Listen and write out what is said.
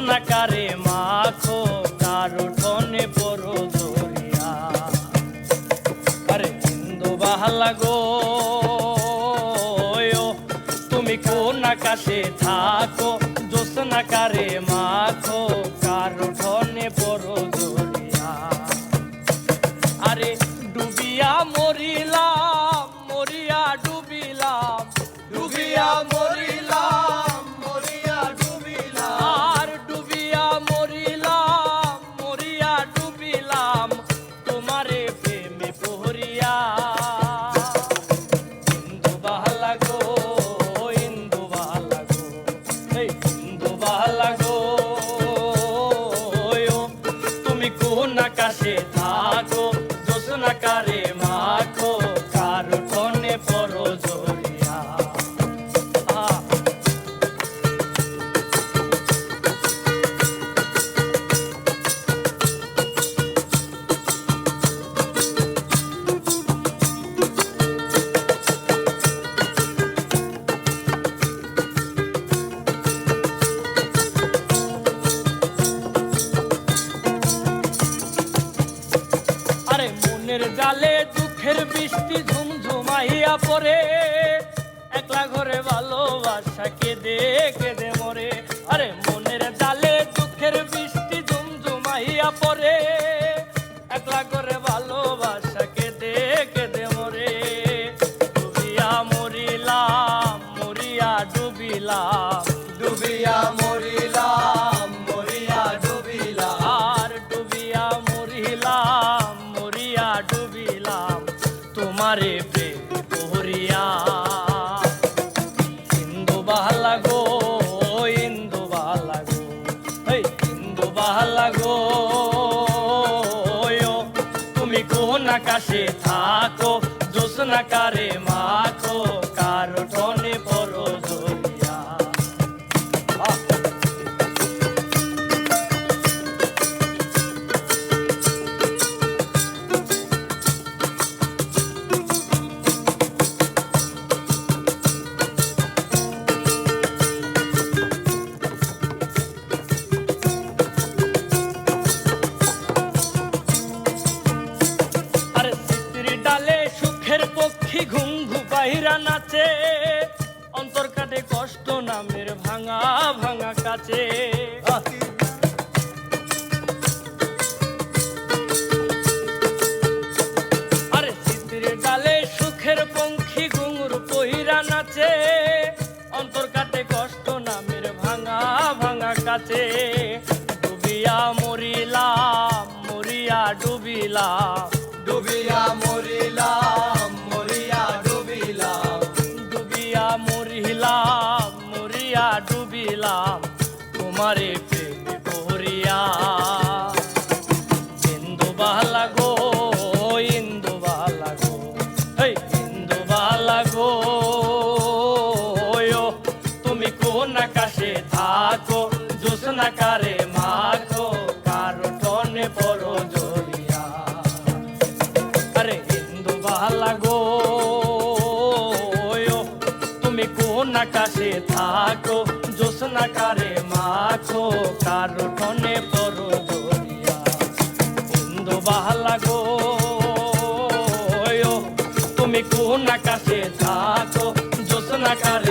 না কারে, মাখো তার উঠোনে পরো ধরিয়া আরে হিন্দু বাহালা গো তুমি কোন আকাশে থাকো? জোস না কারে, মাখো আকাশে থাকো জোসনা জালে দুঃখের বৃষ্টি ঝুমঝুমাইয়া পড়ে। একলা ঘরে ভালোবাসা কেঁদে কেঁদে মরে। আরে মনের জালে দুঃখের বৃষ্টি ঝুমঝুমাইয়া পড়ে। একলা ঘরে ভালোবাসা কেঁদে কেঁদে মরে। ডুবিয়া মরিলাম, মরিয়া ডুবিলাম। ডুবিয়া আকাশে থাকো জোসনা কারে মাখো কারও টনে সুখের পক্ষী ঘুম ঘুপাইরা নাচে। অন্তর কাটে কষ্ট, নামের ভাঙা ভাঙা কাছে। আরে চিত্রি ডালে সুখের পঙ্খী ঘুঙুর পহিরা নাচে। অন্তর কাটে কষ্ট, নামের ভাঙা ভাঙা কাছে। ডুবিয়া মরিলাম, মরিয়া ডুবিলাম। ডুবিয়া মরিলাম, মরিয়া ডুবিলাম। ডুবিয়া মরিলাম, মরিয়া ডুবিলাম, তোমারে প্রেমে পহরিয়া ইন্দু বালা গো ইন্দু বালা গো, হেই ইন্দু বালা গো তুমি কোন আকাশে থাকো? আকাশে থাকো জোসনা কারে মাখো, কারও টনে পরো দরিয়া। বন্ধু বাহালা গো তুমি কোন আকাশে থাকো জোসনা কারে